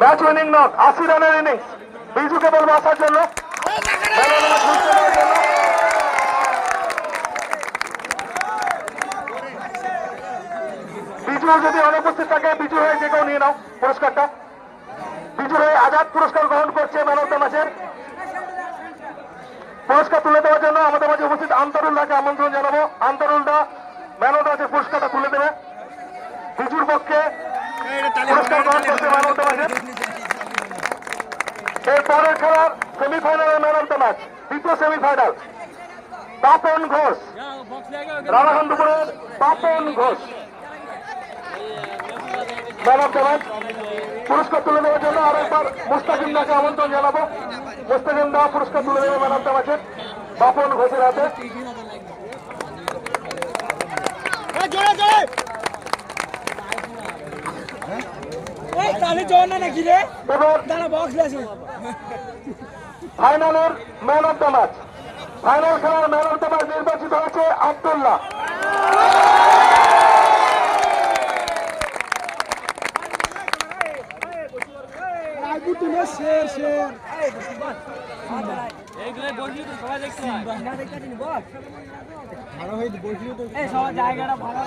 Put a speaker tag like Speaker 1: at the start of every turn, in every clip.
Speaker 1: Match winning knock আশি রানের innings. বিজুকে বলব আসার জন্য। বিজু যদি অনুপস্থিত থাকে, বিজু হয়ে যে কেউ নিয়ে নাও পুরস্কারটা। বিজু হয়ে আজাদ পুরস্কার গ্রহণ করছে ম্যান অফ দ্য ম্যাচের পুরস্কার তুলে দেওয়ার জন্য আমাদের মাঝে উপস্থিত আন্তরুল্লাহকে আমন্ত্রণ জানাব। আন্তরুল্লাহ ম্যান অফ দ্য পুরস্কারটা তুলে দেবে। বিজুর পক্ষে দ্য ম্যাচের খেলার সেমিফাইনালের ম্যান অফ দ্য ম্যাচ দ্বিতীয় semifinal Papan Ghosh. রানাঘান্দপুরের Papan Ghosh. Man of the match পুরস্কার তুলে দেওয়ার জন্য আরও একবার মুস্তাকিম দাকে আমন্ত্রণ জানাব। মুস্তাকিম দা পুরস্কার তুলে দেবে ম্যান অফ দ্য ম্যাচের বাপন ঘোষের হাতে।
Speaker 2: জোরে জোরে! তাহলে জোর না নাকি রে? দাঁড়া বক্স লেছে
Speaker 1: ফাইনালের man of the match final খেলার ম্যান অফ দ্য ম্যাচ নির্বাচিত হয়েছে আব্দুল্লাহ।
Speaker 2: শের শের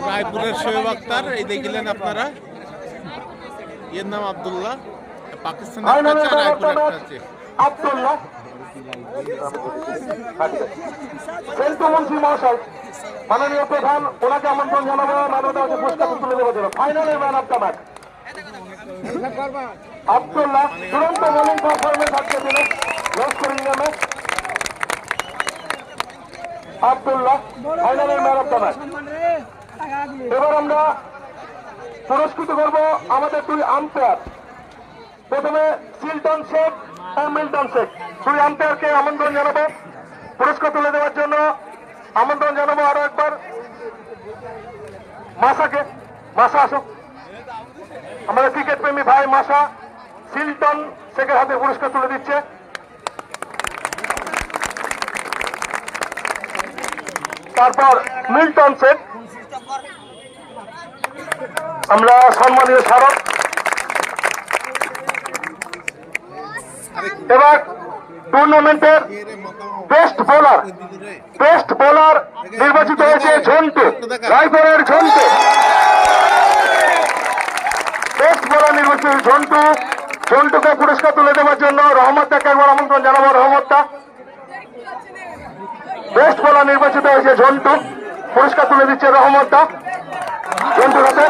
Speaker 3: রায়পুরের শোয়েব আক্তার এই দেখলেন আপনারা। এর নাম আব্দুল্লাহ পাকিস্তানের
Speaker 1: ম্যাচ
Speaker 3: কাছে
Speaker 1: আব্দুল্লাহ। মহাশয় মাননীয় প্রধান ওনাকে আমন্ত্রণ জানাব পুরস্কার তুলে দেওয়ার জন্য ফাইনালের man of the match Abdullah দুরন্ত বোলিং পারফরমেন্স আজকে দিলে লস্কর ইংল্যান্ডে আব্দুল্লাহ ফাইনালের ম্যান অফ দ্য ম্যাচ
Speaker 2: সম্মান রে টাকা গুলো
Speaker 1: এবার আমরা পুরস্কৃত করব আমাদের দুই আম্পায়ার প্রথমে সিলটন শেখ ও মিল্টন শেখ। দুই আম্পায়ারকে আমন্ত্রণ জানাব। পুরস্কার তুলে দেওয়ার জন্য আমন্ত্রণ জানাব আরও একবার। মাসাকে, মাসা আসুক। আমাদের ক্রিকেট প্রেমী ভাই মাসা সিলটন শেখের হাতে পুরস্কার তুলে দিচ্ছে। তারপর মিল্টন শেখ। আমরা সম্মানীয় স্মারক। এবার টুর্নামেন্টের বেস্ট বোলার বেস্ট বোলার নির্বাচিত হয়েছে ঝন্টু, রায়পুরের ঝন্টু। বেস্ট বোলার নির্বাচিত ঝন্টু। ঝন্টুকে পুরস্কার তুলে দেওয়ার জন্য রহমতদাকে একবার আমন্ত্রণ জানাব রহমতদা বেস্ট বোলার নির্বাচিত হয়েছে ঝন্টু। পুরস্কার তুলে দিচ্ছে রহমতটা। ঝন্টুর হাতে।